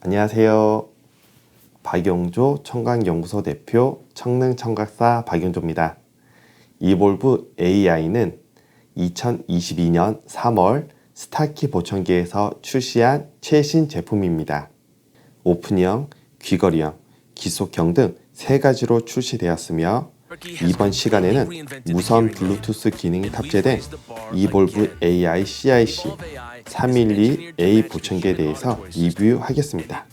안녕하세요. 박용조 청각연구소 대표 청능청각사 박용조입니다. 이볼브 AI는 2022년 3월 스타키 보청기에서 출시한 최신 제품입니다. 오픈형, 귀걸이형, 기속형 등 세 가지로 출시되었으며 이번 시간에는 무선 블루투스 기능이 탑재된 이볼브 AI CIC 312A 보청기에 대해서 리뷰하겠습니다.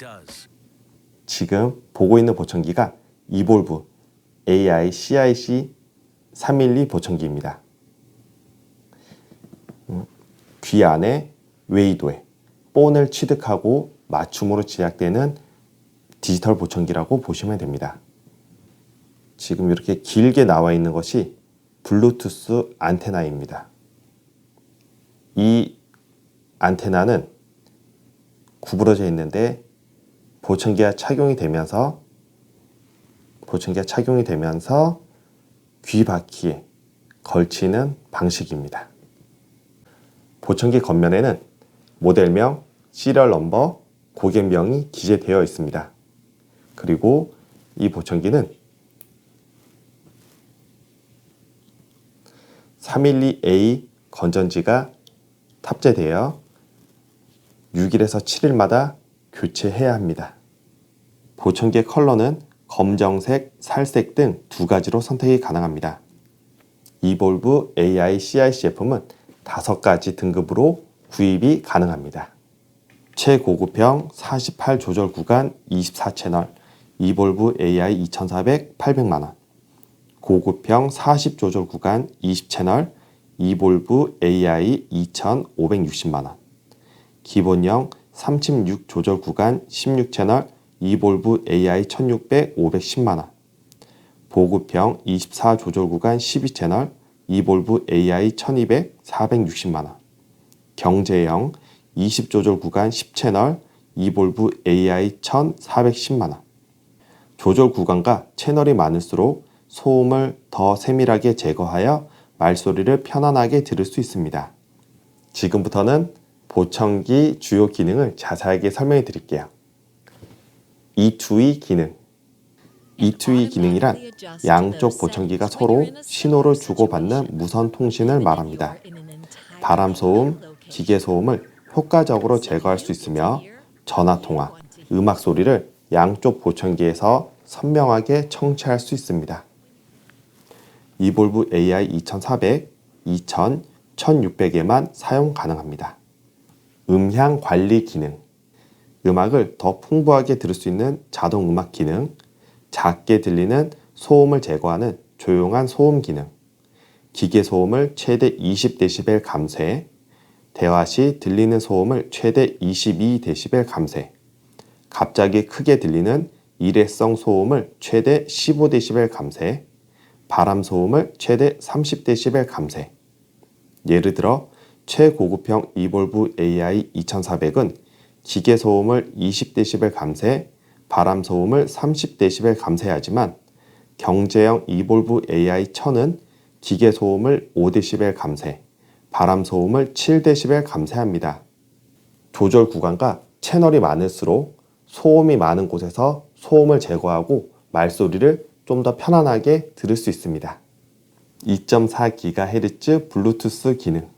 지금 보고 있는 보청기가 이볼브 AI CIC 312 보청기입니다. 음, 귀 안에 웨이도에 본을 취득하고 맞춤으로 제작되는 디지털 보청기라고 보시면 됩니다. 지금 이렇게 길게 나와 있는 것이 블루투스 안테나입니다. 이 안테나는 구부러져 있는데 보청기가 착용이 되면서 보청기가 착용이 되면서 귀 바퀴에 걸치는 방식입니다. 보청기 겉면에는 모델명, 시리얼 넘버, 고객명이 기재되어 있습니다. 그리고 이 보청기는 312A 건전지가 탑재되어 6일에서 7일마다 교체해야 합니다. 보청기의 컬러는 검정색, 살색 등 두 가지로 선택이 가능합니다. 이볼브 AI CIC 제품은 다섯 가지 등급으로 구입이 가능합니다. 최고급형 48 조절 구간 24채널 이볼브 AI 2400 800만원 고급형 40 조절 구간 20채널 이볼브 AI 2560만원 기본형 36 조절 구간 16채널 이볼브 AI 1600 510만원. 보급형 24 조절 구간 12채널 이볼브 AI 1200 460만원. 경제형 20 조절 구간 10채널 이볼브 AI 1410만원. 조절 구간과 채널이 많을수록 소음을 더 세밀하게 제거하여 말소리를 편안하게 들을 수 있습니다. 지금부터는 보청기 주요 기능을 자세하게 설명해 드릴게요. E2E 기능. E2E 기능이란 양쪽 보청기가 서로 신호를 주고받는 무선 통신을 말합니다. 바람 소음, 기계 소음을 효과적으로 제거할 수 있으며 전화 통화, 음악 소리를 양쪽 보청기에서 선명하게 청취할 수 있습니다. 이볼브 AI 2400, 2000, 1600에만 사용 가능합니다. 음향 관리 기능. 음악을 더 풍부하게 들을 수 있는 자동 음악 기능. 작게 들리는 소음을 제거하는 조용한 소음 기능. 기계 소음을 최대 20dB 감쇄. 대화 시 들리는 소음을 최대 22dB 감쇄. 갑자기 크게 들리는 일회성 소음을 최대 15dB 감쇄. 바람 소음을 최대 30dB 감쇄. 예를 들어 최고급형 이볼브 AI 2400은 기계 소음을 20dB 감쇄, 바람 소음을 30dB 감쇄하지만 경제형 이볼브 AI 1000은 기계 소음을 5dB 감쇄, 바람 소음을 7dB 감쇄합니다. 조절 구간과 채널이 많을수록 소음이 많은 곳에서 소음을 제거하고 말소리를 좀 더 편안하게 들을 수 있습니다. 2.4GHz 블루투스 기능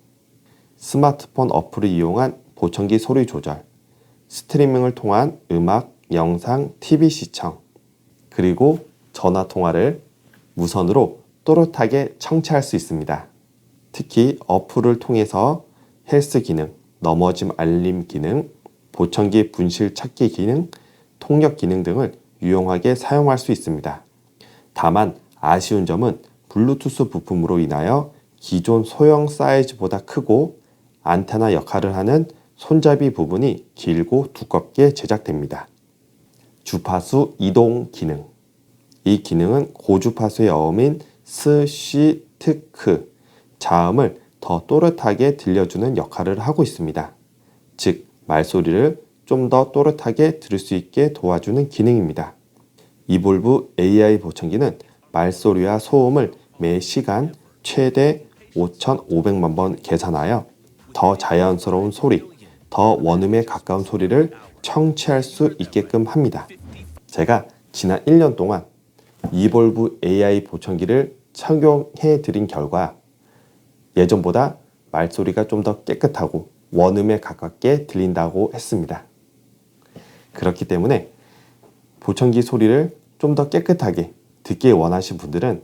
스마트폰 어플을 이용한 보청기 소리 조절 스트리밍을 통한 음악, 영상, TV 시청 그리고 전화 통화를 무선으로 또렷하게 청취할 수 있습니다. 특히 어플을 통해서 헬스 기능, 넘어짐 알림 기능, 보청기 분실 찾기 기능, 통역 기능 등을 유용하게 사용할 수 있습니다. 다만 아쉬운 점은 블루투스 부품으로 인하여 기존 소형 사이즈보다 크고 안테나 역할을 하는 손잡이 부분이 길고 두껍게 제작됩니다. 주파수 이동 기능. 이 기능은 고주파수의 어음인 스, 쉬, 트크, 자음을 더 또렷하게 들려주는 역할을 하고 있습니다. 즉, 말소리를 좀 더 또렷하게 들을 수 있게 도와주는 기능입니다. 이볼브 AI 보청기는 말소리와 소음을 매 시간 최대 5,500만 번 계산하여 더 자연스러운 소리, 더 원음에 가까운 소리를 청취할 수 있게끔 합니다. 제가 지난 1년 동안 이볼브 AI 보청기를 착용해 드린 결과 예전보다 말소리가 좀 더 깨끗하고 원음에 가깝게 들린다고 했습니다. 그렇기 때문에 보청기 소리를 좀 더 깨끗하게 듣기 원하신 분들은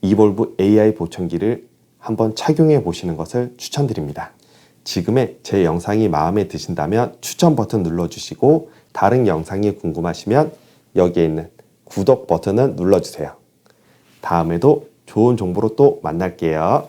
이볼브 AI 보청기를 한번 착용해 보시는 것을 추천드립니다. 지금의 제 영상이 마음에 드신다면 추천 버튼 눌러주시고 다른 영상이 궁금하시면 여기에 있는 구독 버튼을 눌러주세요. 다음에도 좋은 정보로 또 만날게요.